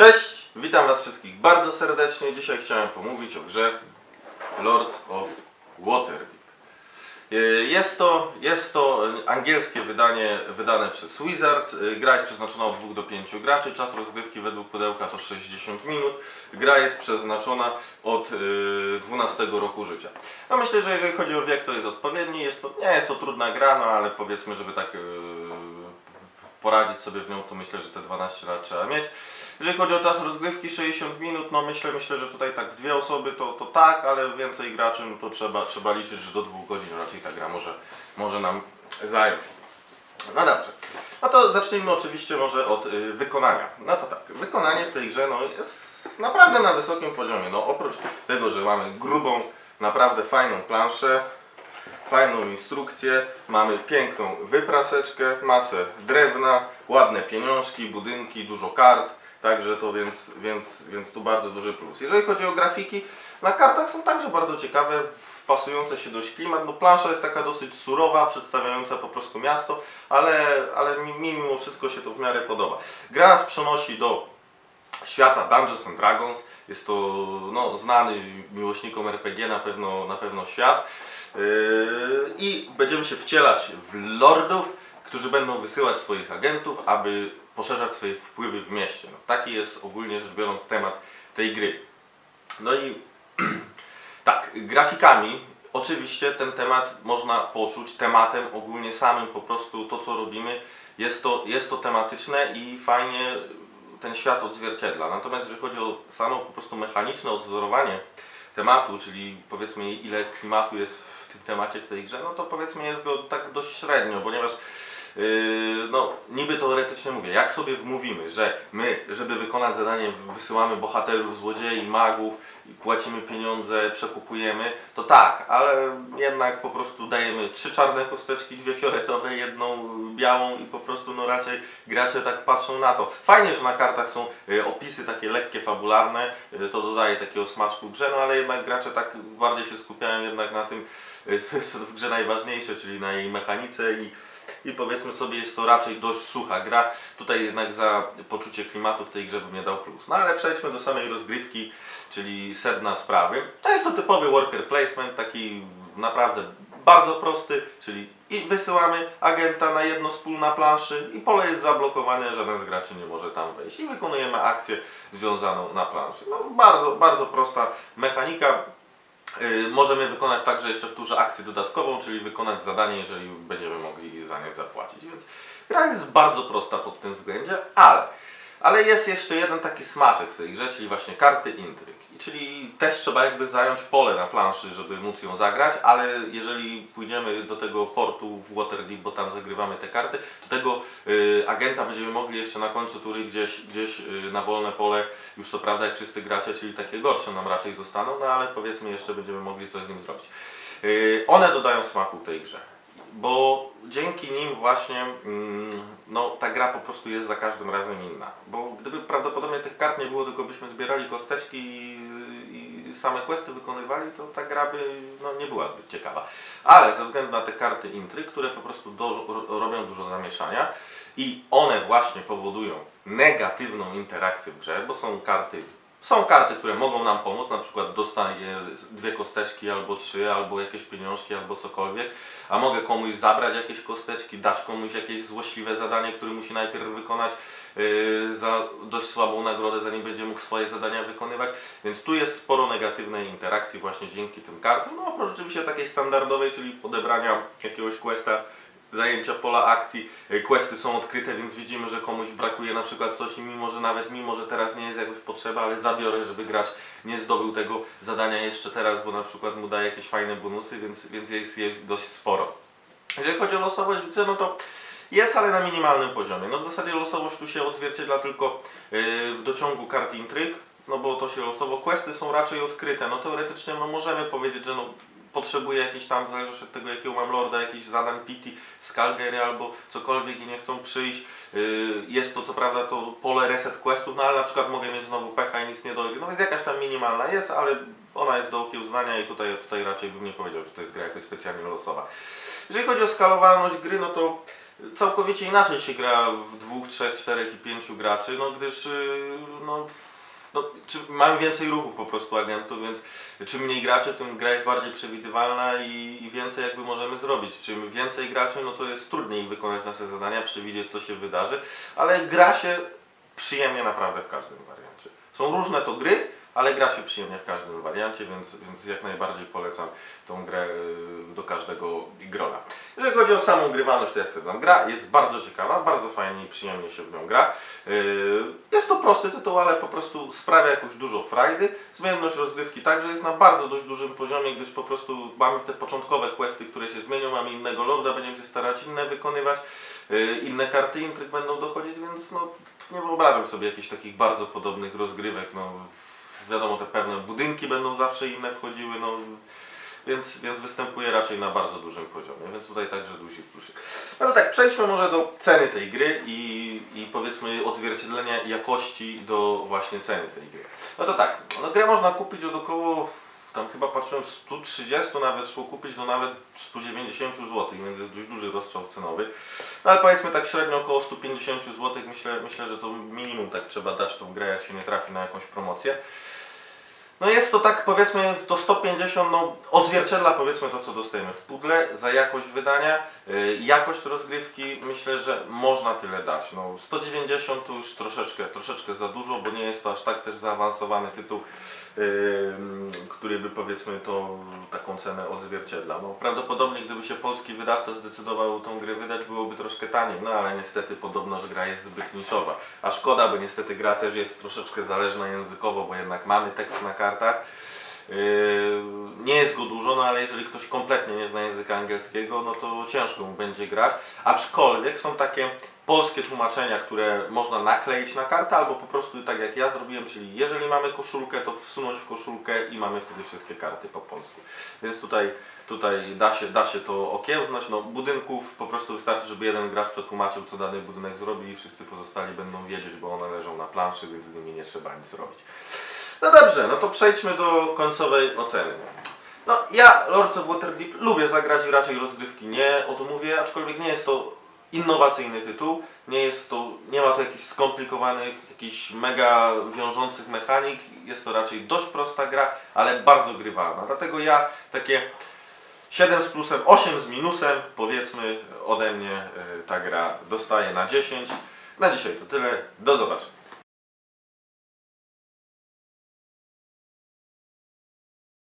Cześć, witam Was wszystkich bardzo serdecznie. Dzisiaj chciałem pomówić o grze Lords of Waterdeep. Y, Jest to, jest to angielskie wydanie wydane przez Wizards. Y, Gra jest przeznaczona od 2 do 5 graczy. Czas rozgrywki według pudełka to 60 minut. Gra jest przeznaczona od y, 12 roku życia. No myślę, że jeżeli chodzi o wiek, to jest odpowiedni. Jest to, nie jest to trudna gra, no ale powiedzmy, żeby tak poradzić sobie w nią, to myślę, że te 12 lat trzeba mieć. Jeżeli chodzi o czas rozgrywki 60 minut, no myślę, myślę, że tutaj tak dwie osoby to, to tak, ale więcej graczy no to trzeba, trzeba liczyć, że do dwóch godzin raczej ta gra może, może nam zająć. No dobrze. No to zacznijmy oczywiście może od y, wykonania. No to tak, wykonanie w tej grze no, jest naprawdę na wysokim poziomie. No oprócz tego, że mamy grubą, naprawdę fajną planszę, fajną instrukcję, mamy piękną wypraseczkę, masę drewna, ładne pieniążki, budynki, dużo kart, także to więc, więc, więc tu bardzo duży plus. Jeżeli chodzi o grafiki, na kartach są także bardzo ciekawe, wpasujące się dość klimat. No plansza jest taka dosyć surowa, przedstawiająca po prostu miasto, ale, ale mi, mi mimo wszystko się to w miarę podoba. Gra nas przenosi do świata Dungeons and Dragons. Jest to no, znany miłośnikom RPG na pewno, na pewno świat. Yy, I będziemy się wcielać w lordów, którzy będą wysyłać swoich agentów, aby poszerzać swoje wpływy w mieście. No, taki jest ogólnie rzecz biorąc temat tej gry. No i tak, grafikami oczywiście ten temat można poczuć tematem ogólnie samym po prostu to co robimy jest to, jest to tematyczne i fajnie ten świat odzwierciedla. Natomiast jeżeli chodzi o samo po prostu mechaniczne odzorowanie tematu, czyli powiedzmy ile klimatu jest w tym temacie w tej grze, no to powiedzmy jest go tak dość średnio, ponieważ no, niby teoretycznie mówię, jak sobie wmówimy, że my, żeby wykonać zadanie, wysyłamy bohaterów, złodziei, magów, płacimy pieniądze, przekupujemy, to tak, ale jednak po prostu dajemy trzy czarne kosteczki, dwie fioletowe, jedną białą i po prostu no raczej gracze tak patrzą na to. Fajnie, że na kartach są y, opisy takie lekkie, fabularne, y, to dodaje takiego smaczku grze, no ale jednak gracze tak bardziej się skupiają jednak na tym, co w grze najważniejsze, czyli na jej mechanice i i powiedzmy sobie jest to raczej dość sucha gra. Tutaj jednak za poczucie klimatu w tej grze bym nie dał plus. No ale przejdźmy do samej rozgrywki, czyli sedna sprawy. To jest to typowy worker placement, taki naprawdę bardzo prosty, czyli i wysyłamy agenta na jedno z pól na planszy i pole jest zablokowane, żaden z graczy nie może tam wejść i wykonujemy akcję związaną na planszy. No, bardzo, bardzo prosta mechanika. Yy, możemy wykonać także jeszcze w turze akcję dodatkową, czyli wykonać zadanie, jeżeli będziemy mogli za nie zapłacić. Więc gra jest bardzo prosta pod tym względzie, ale, ale jest jeszcze jeden taki smaczek w tej grze, czyli właśnie karty intryg. Czyli też trzeba jakby zająć pole na planszy, żeby móc ją zagrać, ale jeżeli pójdziemy do tego portu w Waterdeep, bo tam zagrywamy te karty, to tego y, agenta będziemy mogli jeszcze na końcu tury gdzieś, gdzieś y, na wolne pole, już co prawda jak wszyscy gracze, czyli takie gorsze nam raczej zostaną, no ale powiedzmy jeszcze będziemy mogli coś z nim zrobić. Y, one dodają smaku tej grze bo dzięki nim właśnie mm, no, ta gra po prostu jest za każdym razem inna. Bo gdyby prawdopodobnie tych kart nie było, tylko byśmy zbierali kosteczki i, i same questy wykonywali, to ta gra by no, nie była zbyt ciekawa. Ale ze względu na te karty intryg, które po prostu do, ro- robią dużo zamieszania i one właśnie powodują negatywną interakcję w grze, bo są karty są karty, które mogą nam pomóc, na przykład dostaję dwie kosteczki albo trzy, albo jakieś pieniążki, albo cokolwiek, a mogę komuś zabrać jakieś kosteczki, dać komuś jakieś złośliwe zadanie, które musi najpierw wykonać yy, za dość słabą nagrodę, zanim będzie mógł swoje zadania wykonywać. Więc tu jest sporo negatywnej interakcji właśnie dzięki tym kartom. No oprócz oczywiście takiej standardowej, czyli odebrania jakiegoś questa, zajęcia pola akcji, y, questy są odkryte, więc widzimy, że komuś brakuje na przykład coś i mimo, że nawet mimo, że teraz nie jest jakoś potrzeba, ale zabiorę, żeby gracz nie zdobył tego zadania jeszcze teraz, bo na przykład mu daje jakieś fajne bonusy, więc, więc jest je dość sporo. Jeżeli chodzi o losowość no to jest, ale na minimalnym poziomie. No w zasadzie losowość tu się odzwierciedla tylko yy, w dociągu kart intryg, no bo to się losowo. Questy są raczej odkryte. No teoretycznie no, możemy powiedzieć, że no, potrzebuję jakiś tam, w zależności od tego jakiego mam lorda, jakichś zadań pity, skalgery albo cokolwiek i nie chcą przyjść. Yy, Jest to co prawda to pole reset questów, no ale na przykład mogę mieć znowu pecha i nic nie dojdzie. No więc jakaś tam minimalna jest, ale ona jest do okiełznania i tutaj, tutaj raczej bym nie powiedział, że to jest gra jakoś specjalnie losowa. Jeżeli chodzi o skalowalność gry, no to całkowicie inaczej się gra w dwóch, trzech, czterech i pięciu graczy, no gdyż y, no, no, czy, mamy więcej ruchów po prostu agentów, więc czym mniej graczy, tym gra jest bardziej przewidywalna i, i więcej jakby możemy zrobić. Czym więcej graczy, no to jest trudniej wykonać nasze zadania, przewidzieć co się wydarzy, ale gra się przyjemnie naprawdę w każdym wariancie. Są różne to gry, ale gra się przyjemnie w każdym wariancie, więc, więc jak najbardziej polecam tą grę y, do każdego grona. Jeżeli chodzi o samą grywalność, to ja stwierdzam, gra jest bardzo ciekawa, bardzo fajnie i przyjemnie się w nią gra. Y, Jest to prosty tytuł, ale po prostu sprawia jakoś dużo frajdy. Zmienność rozgrywki także jest na bardzo dość dużym poziomie, gdyż po prostu mamy te początkowe questy, które się zmienią, mamy innego lorda, będziemy się starać inne wykonywać, y, inne karty intryg będą dochodzić, więc no, nie wyobrażam sobie jakichś takich bardzo podobnych rozgrywek. No, wiadomo, te pewne budynki będą zawsze inne wchodziły, no, więc, więc występuje raczej na bardzo dużym poziomie, więc tutaj także duży plusik. No to tak, przejdźmy może do ceny tej gry i, i powiedzmy odzwierciedlenia jakości do właśnie ceny tej gry. No to tak, no grę można kupić od około, tam chyba patrzyłem 130 nawet szło kupić do nawet 190 zł, więc jest dość duży rozstrzał cenowy. No ale powiedzmy tak średnio około 150 zł, myślę, myślę, że to minimum tak trzeba dać tą grę, jak się nie trafi na jakąś promocję. No jest to tak powiedzmy to 150 no odzwierciedla powiedzmy to co dostajemy w pudle za jakość wydania, yy, jakość rozgrywki myślę, że można tyle dać. No 190 to już troszeczkę, troszeczkę za dużo, bo nie jest to aż tak też zaawansowany tytuł, który by powiedzmy to taką cenę odzwierciedla. No prawdopodobnie gdyby się polski wydawca zdecydował tą grę wydać byłoby troszkę taniej, no ale niestety podobno, że gra jest zbyt niszowa. A szkoda, bo niestety gra też jest troszeczkę zależna językowo, bo jednak mamy tekst na kartach. Yy, nie jest go dużo, no ale jeżeli ktoś kompletnie nie zna języka angielskiego, no to ciężko mu będzie grać. Aczkolwiek są takie polskie tłumaczenia, które można nakleić na kartę, albo po prostu tak jak ja zrobiłem, czyli jeżeli mamy koszulkę, to wsunąć w koszulkę i mamy wtedy wszystkie karty po polsku. Więc tutaj, tutaj da, się, da się to okiełznać. No, budynków po prostu wystarczy, żeby jeden gracz przetłumaczył, co dany budynek zrobi i wszyscy pozostali będą wiedzieć, bo one leżą na planszy, więc z nimi nie trzeba nic robić. No dobrze, no to przejdźmy do końcowej oceny. No ja Lords of Waterdeep lubię zagrać i raczej rozgrywki nie odmówię, aczkolwiek nie jest to innowacyjny tytuł, nie jest to, nie ma to jakichś skomplikowanych, jakichś mega wiążących mechanik, jest to raczej dość prosta gra, ale bardzo grywalna. Dlatego ja takie 7 z plusem, 8 z minusem, powiedzmy ode mnie y, ta gra dostaje na 10. Na dzisiaj to tyle, do zobaczenia.